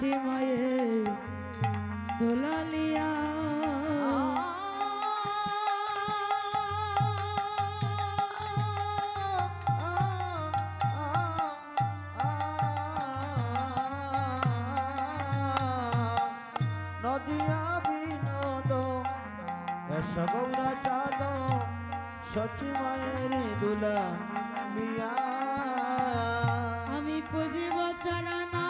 সচি মায়ে দোলালিয়া। নদিয়া বিনোদ গৌরা চাঁদ সচি মায়ের দুলা মিয়া আমি পুজিব চরণ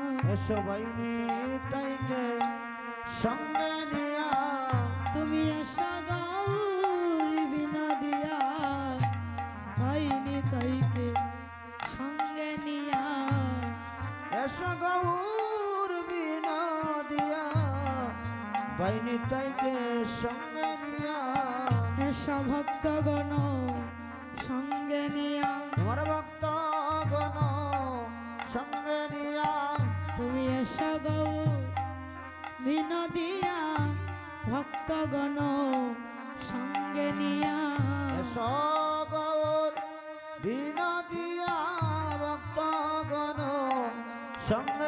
সবাই তাইকে সঙ্গে নিয়া তুমি আশা বিনা দিয়া ভাই নিতাইকে সঙ্গে নিয়া। এস গৌর বিনা দিয়া বাইনি তাইকে সঙ্গে নিয়া। এসা ভক্তগণ সঙ্গে নিয়া। তোমার তুমি এসা গৌ বিনা দিয়া ভক্তগণ সঙ্গে নিয়া। এস বিনোদিয়া ভক্তগণ সঙ্গে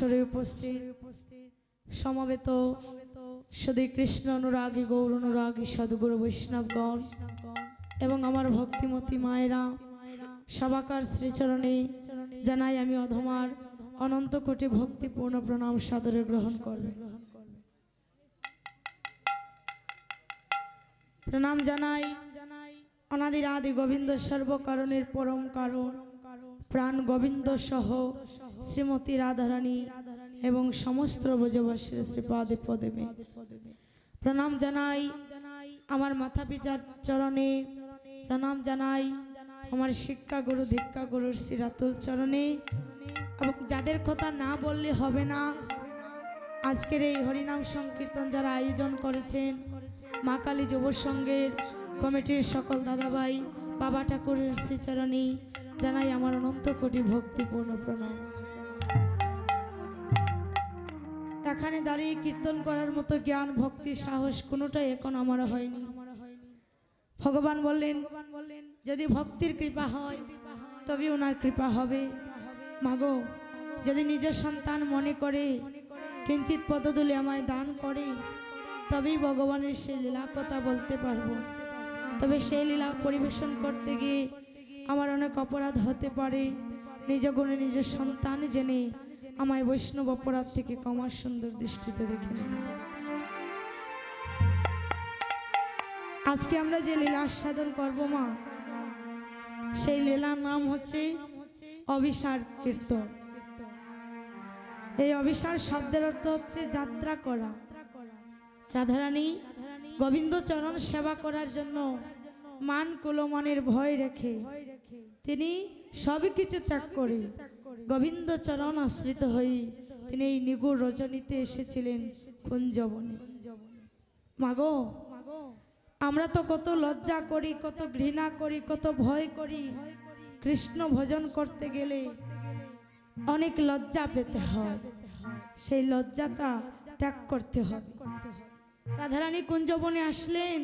আসরে উপস্থিত, সমবেত সদী কৃষ্ণ অনুরাগী গৌর অনুরাগী সদগুরু বৈষ্ণবগণ এবং আমার ভক্তিমতী মায়েরা সবাকার শ্রীচরণে জানাই আমি অধমার অনন্ত কোটি ভক্তিপূর্ণ প্রণাম সাদরে গ্রহণ করবে। প্রণাম জানাই অনাদির আদি গোবিন্দ সর্বকারণের পরম কারণ, প্রাণ গোবিন্দ সহ শ্রীমতী রাধারানী এবং সমস্ত ব্রজবাসীর শ্রীপাদে পদে প্রণাম জানাই আমার মাথা পিতার চরণে। প্রণাম জানাই আমার শিক্ষা গুরু, দীক্ষা গুরুর শ্রীরাতুল চরণে। এবং যাদের কথা না বললে হবে না, আজকের এই হরিনাম সংকীর্তন যারা আয়োজন করেছেন, মা কালী যুব সংঘের কমিটির সকল দাদাভাই, বাবা ঠাকুরের শ্রীচরণী জানাই আমার অনন্ত কোটি ভক্তিপূর্ণ প্রণাম। এখানে দাঁড়িয়ে কীর্তন করার মতো জ্ঞান, ভক্তি, সাহস কোনোটাই এখন আমার হয়নি। ভগবান বললেন, যদি ভক্তির কৃপা হয়, তবে ওনার কৃপা হবে। মাগো, যদি নিজের সন্তান মনে করে, কিঞ্চিত পদদুলে আমায় দান করে, তবেই ভগবানের সেই লীলা কথা বলতে পারব। তবে সেই লীলা পরিবেশন করতে গিয়ে আমার অনেক অপরাধ হতে পারে। নিজ গুণে নিজের সন্তান জেনে আমায় বৈষ্ণব অপরাধ থেকে কমার সুন্দর দৃষ্টিতে দেখে আজকে আমরা যে লীলা আস্বাদন করব মা, সেই লীলার নাম হচ্ছে অভিসার কীর্তন। এই অভিসার শব্দের অর্থ হচ্ছে যাত্রা করা। রাধারানী গোবিন্দ চরণ সেবা করার জন্য মান কুলমানের ভয় রেখে তিনি সবই কিছু ত্যাগ করে গোবিন্দ চরণ আশ্রিত হয়ে তিনি এই নিগুড় রজনীতে এসেছিলেন কুঞ্জবনে। মাগো, আমরা তো কত লজ্জা করি, কত ঘৃণা করি, কত ভয় করি। কৃষ্ণ ভজন করতে গেলে অনেক লজ্জা পেতে হয়। সেই লজ্জাটা ত্যাগ করতে হবে। রাধারানী কুঞ্জবনে আসলেন।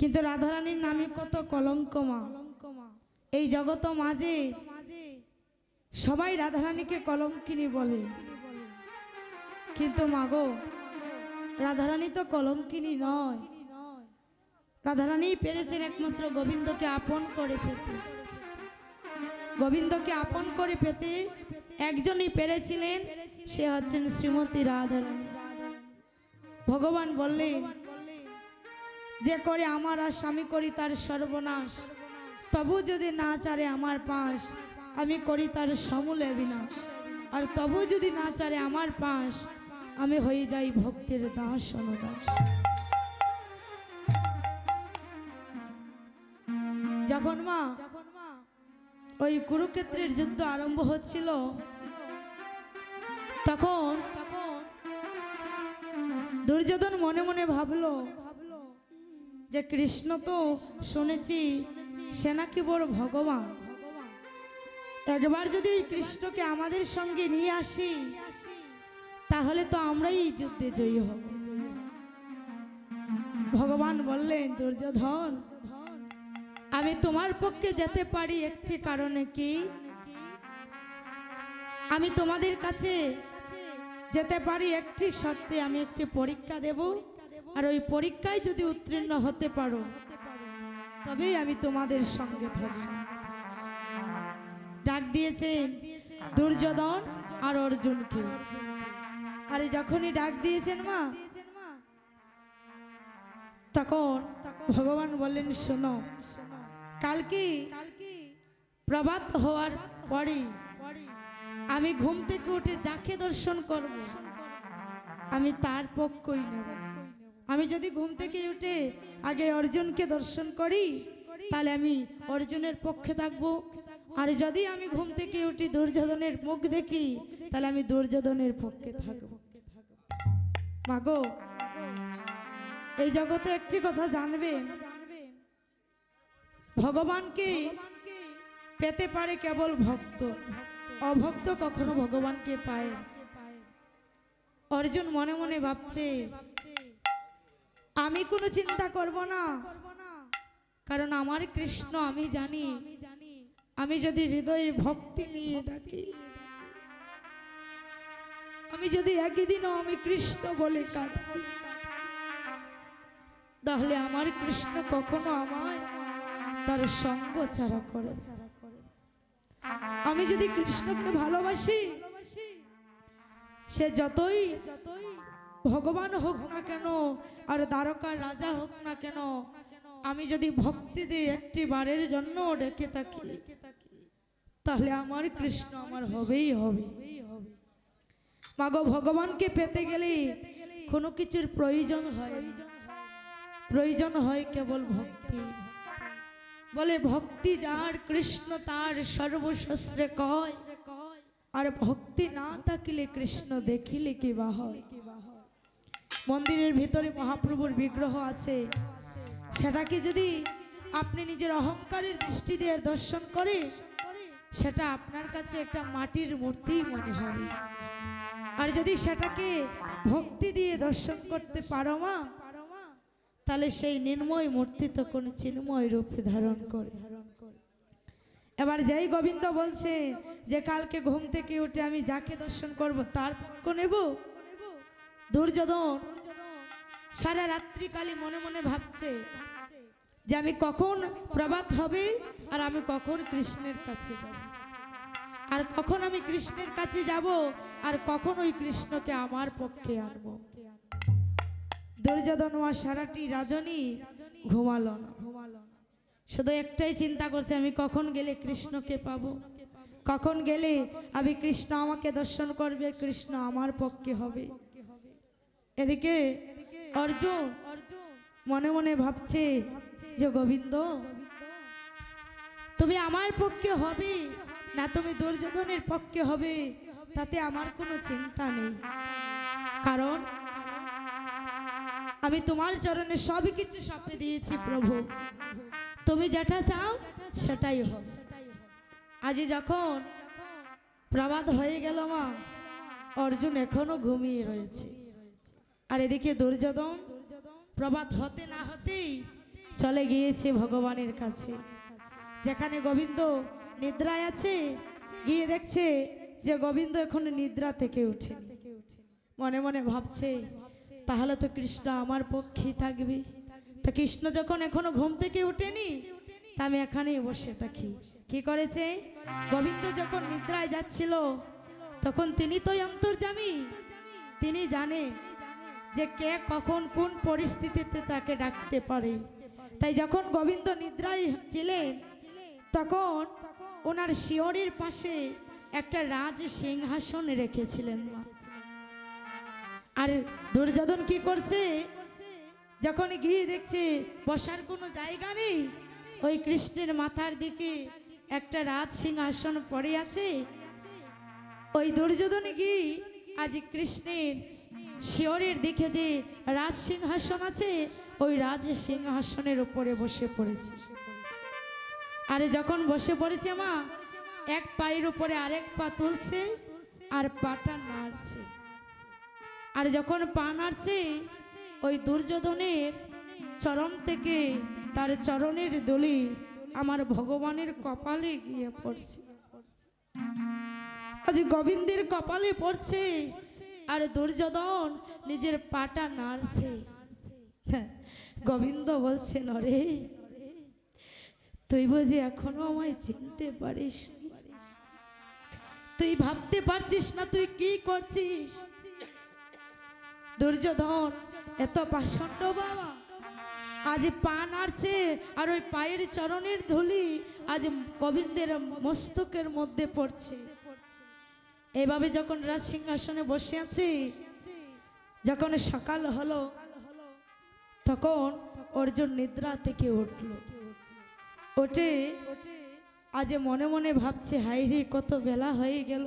কিন্তু রাধারানীর নামে কত কলঙ্কমা এই জগত মাঝে সবাই রাধারানীকে কলঙ্কিনী বলে। কিন্তু মাগো, রাধারানী তো কলঙ্কিনী নয়। রাধারানী পেরেছেন একমাত্র গোবিন্দকে আপন করে পেতে। গোবিন্দকে আপন করে পেতে একজনই পেরেছিলেন, সে হচ্ছেন শ্রীমতী রাধারানী। ভগবান বললেন, যে করে আমার আর স্বামী করি তার সর্বনাশ। তবু যদি না চারে আমার পাশ আমি করি তার সমূলে বিনাশ আর তবু যদি না চারে আমার পাশ, আমি হয়ে যাই ভক্তের দাস অনুদাস যখন মা, ওই কুরুক্ষেত্রের যুদ্ধ আরম্ভ হচ্ছিল, তখন দুর্যোধন মনে মনে ভাবলো যে কৃষ্ণ তো শুনেছি সে নাকি বড় ভগবান। একবার যদি ওই কৃষ্ণকে আমাদের সঙ্গে নিয়ে আসি, তাহলে তো আমরাই এই যুদ্ধে জয়ী হব। ভগবান বললেন, দুর্যোধন, আমি তোমার পক্ষে যেতে পারি একটি কারণে কি? আমি তোমাদের কাছে যেতে পারি একটি শর্তে, আমি একটি পরীক্ষা দেব, আর ওই পরীক্ষায় যদি উত্তীর্ণ হতে পারো, তবেই আমি তোমাদের সঙ্গে থাকব ডাক দিয়েছেন দুর্যোধন আর অর্জুনকে। আর যখনই ডাক দিয়েছেন মা, তখন ভগবান বললেন, শোনো, কালকে প্রভাত হওয়ার পরে আমি ঘুম থেকে উঠে যাকে দর্শন করব, আমি তার পক্ষই নেব। আমি যদি ঘুম থেকে উঠে আগে অর্জুনকে দর্শন করি, তাহলে আমি অর্জুনের পক্ষে থাকব। আর যদি আমি ঘুম থেকে উঠি দুর্যোধনের মুখ দেখি, তাহলে আমি দুর্যোধনের পক্ষে থাকব। মাগো, এই জগতে একটি কথা জানবেন। ভগবানকে পেতে পারে কেবল ভক্ত। অভক্ত কখনো ভগবানকে পায়। অর্জুন মনে মনে ভাবছে, আমি কোনো চিন্তা করব না। কারণ আমার কৃষ্ণ, আমি জানি আমি যদি হৃদয়ে ভক্তি নিয়ে ডাকি, আমি যদি একদিনও আমি কৃষ্ণ বলে কাঁদি, তাহলে আমার কৃষ্ণ কখনো আমায় তার সঙ্গ ছাড়া করে আমি যদি কৃষ্ণকে ভালোবাসি, সে যতই ভগবান হোক না কেন, আর দ্বারকার রাজা হোক না কেন আমি যদি ভক্তি দিয়ে একটি বারের জন্য ডেকে থাকি, তাহলে আমার কৃষ্ণ আমার হবেই হবে। মাগো, ভগবানকে পেতে গেলে কোনো কিছুর প্রয়োজন হয় প্রয়োজন হয় কেবল ভক্তি। বলে, ভক্তি যার, কৃষ্ণ তার সর্বশস্ত্রে কয়। আর ভক্তি না থাকিলে কৃষ্ণ দেখিলে কি বা হয়? মন্দিরের ভিতরে মহাপ্রভুর বিগ্রহ আছে। সেটাকে যদি আপনি নিজের অহংকারের দৃষ্টি দিয়ে দর্শন করে, সেটা আপনার কাছে একটা মাটির মূর্তি মনে হবে। আর যদি সেটাকে ভক্তি দিয়ে দর্শন করতে পারো মা, তাহলে সেই নির্ময় মূর্তি তখন চিন্ময় রূপে ধারণ করে। এবার যেই গোবিন্দ বলছে যে, কালকে ঘুম থেকে উঠে আমি যাকে দর্শন করব তার পক্ষ নেব। দুর্যোধন সারা রাত্রি কালী মনে মনে ভাবছে যে আমি কখন প্রভাত হবে আর আমি কখন কৃষ্ণের কাছে যাব। আর কখন আমি কৃষ্ণের কাছে যাব আর কখন ওই কৃষ্ণকে আমার পক্ষে আনব। দুর্যোধন মা সারাটি রাজনী ঘুমালো শুধু একটাই চিন্তা করছে, আমি কখন গেলে কৃষ্ণকে পাবো? কখন গেলে আমি কৃষ্ণ আমাকে দর্শন করবে, কৃষ্ণ আমার পক্ষে হবে? এদিকে অর্জুন মনে মনে ভাবছে যে গোবিন্দ, তুমি আমার পক্ষে হবে না তুমি দুর্যোধনের পক্ষে হবে, তাতে আমার কোনো চিন্তা নেই। কারণ আমি তোমার চরণে সবই কিছু সঁপে দিয়েছি প্রভু। তুমি যেটা চাও সেটাই হবে আজ যখন প্রবাদ হয়ে গেল মা, অর্জুন এখনও ঘুমিয়ে রয়েছে। আর এদিকে দুর্যোধন প্রবাদ হতে না হতেই চলে গিয়েছে ভগবানের কাছে। যেখানে গোবিন্দ নিদ্রায় আছে, গিয়ে দেখছে যে গোবিন্দ এখন নিদ্রা থেকে উঠে। মনে মনে ভাবছে, তাহলে তো কৃষ্ণ আমার পক্ষেই থাকবে। তো কৃষ্ণ যখন এখনও ঘুম থেকে উঠেনি তা আমি এখানেই বসে থাকি। কি করেছে? গোবিন্দ যখন নিদ্রায় যাচ্ছিল, তখন তিনি তো অন্তর্জামী তিনি জানেন যে কে কখন কোন পরিস্থিতিতে তাকে ডাকতে পারে। তাই যখন গোবিন্দ নিদ্রায় ছিলেন, তখন ওনার শিয়রের পাশে একটা রাজ সিংহাসন রেখেছিলেন মা। আর দুর্যোধন কি করছে? যখন গিয়ে দেখছে বসার কোনো জায়গা নেই, ওই কৃষ্ণের মাথার দিকে একটা রাজ সিংহাসন পড়ে আছে। ওই দুর্যোধন গিয়ে আজ কৃষ্ণের শিয়রের দিকে যে রাজ সিংহাসন আছে ওই রাজ সিংহাসনের উপরে বসে পড়েছে। আরে যখন বসে পড়েছে মা, এক পায়ের উপরে আরেক পা তুলছে আর পাটা নাড়ছে। আর যখন পা নাড়ছে, ওই দুর্যোধনের চরণ থেকে তার চরণের দলি আমার ভগবানের কপালে গিয়ে পড়ছে। আজ গোবিন্দের কপালে পড়ছে আর দুর্যোধন নিজের পাটা নাড়ছে। গোবিন্দ বলছে, নরে, তুই বুঝি এখনও আমায় চিনতে পারিস তুই ভাবতে পারছিস না তুই কি করছিস? দুর্যোধন, এত পাষণ্ড বাবা। আজ পা নাড়ছে আর ওই পায়ের চরণের ধুলি আজ গোবিন্দের মস্তকের মধ্যে পড়ছে। এভাবে যখন রাজ সিংহাসনে বসে আছে, যখন সকাল হলো তখন অর্জুন নিদ্রা থেকে উঠল। ওঠে আজ মনে মনে ভাবছে হাই রে, কত বেলা হয়ে গেল।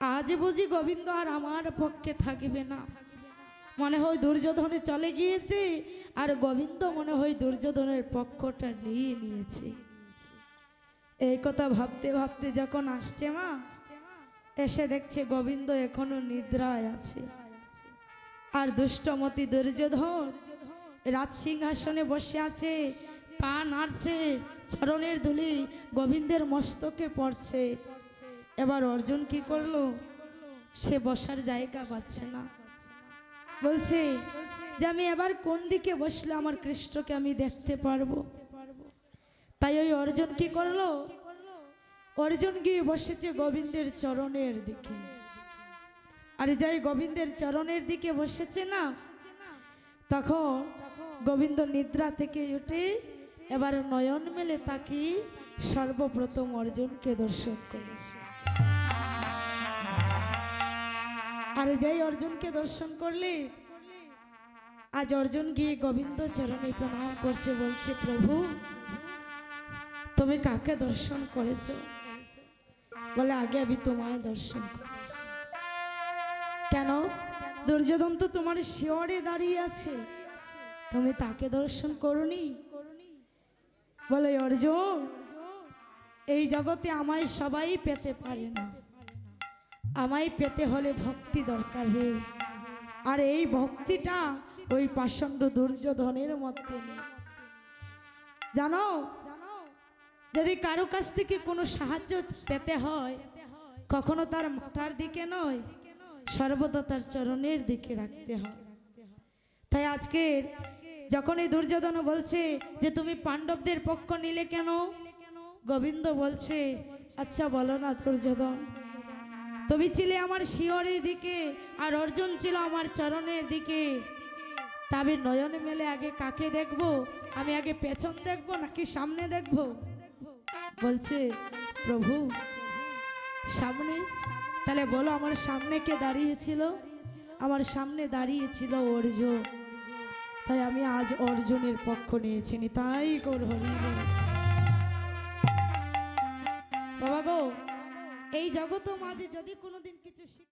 আজ বুঝি গোবিন্দ আর আমার পক্ষে থাকবে না। মনে হয় দুর্যোধনে চলে গিয়েছে আর গোবিন্দ মনে হয় দুর্যোধনের পক্ষটা নিয়ে নিয়েছে। এই কথা ভাবতে ভাবতে যখন আসছে মা, এসে দেখছে গোবিন্দ এখনও নিদ্রায় আছে। আর দুষ্টমতি দুর্যোধন রাজ সিংহাসনে বসে আছে, পা নাড়ছে, চরণের ধুলি গোবিন্দের মস্তকে পড়ছে। এবার অর্জুন কি করল? সে বসার জায়গা পাচ্ছে না। বলছে যে আমি এবার কোন দিকে বসলে আমার কৃষ্ণকে আমি দেখতে পারব? তাই ওই অর্জুন কি করল? অর্জুন গিয়ে বসেছে গোবিন্দের চরণের দিকে। আর যাই গোবিন্দের চরণের দিকে বসেছে না, তখন গোবিন্দ নিদ্রা থেকে উঠে এবার নয়ন মেলে তাকে সর্বপ্রথম অর্জুনকে দর্শন করে। আর যাই অর্জুনকে দর্শন করলে, আজ অর্জুন গিয়ে গোবিন্দ চরণে প্রণাম করছে, বলছে, প্রভু, তুমি কাকে দর্শন করেছ? বলে, আগে আমি তোমায় দর্শন করেছি কেন? দুর্যোধন তো তোমার শিয়রে দাঁড়িয়ে আছে। তুমি তাকে দর্শন করনি? বলে, অর্জুন, এই জগতে আমায় সবাই পেতে পারে না। আমায় পেতে হলে ভক্তি দরকার রে আর এই ভক্তিটা ওই পাষণ্ড দুর্যোধনের মধ্যে নেই। জানো, যদি কারও কাছ থেকে কোনো সাহায্য পেতে হয়, কখনো তার মাথার দিকে নয় সর্বদা তার চরণের দিকে রাখতে হয়। তাই আজকের যখন এই দুর্যোধন বলছে যে, তুমি পাণ্ডবদের পক্ষ নিলে কেন? গোবিন্দ বলছে আচ্ছা বলো না দুর্যোধন। তুমি ছিলে আমার শিয়রের দিকে আর অর্জুন ছিল আমার চরণের দিকে। তবে নয়ন মেলে আগে কাকে দেখব? আমি আগে পেছন দেখব নাকি সামনে দেখব? বলছে, প্রভু, সামনে তাহলে বলো আমার সামনে কে দাঁড়িয়েছিল? আমার সামনে দাঁড়িয়েছিল অর্জুন। তাই আমি আজ অর্জুনের পক্ষ নিয়েছি নি। তাই কর বাবা গো, এই জগত মাঝে যদি কোনোদিন কিছু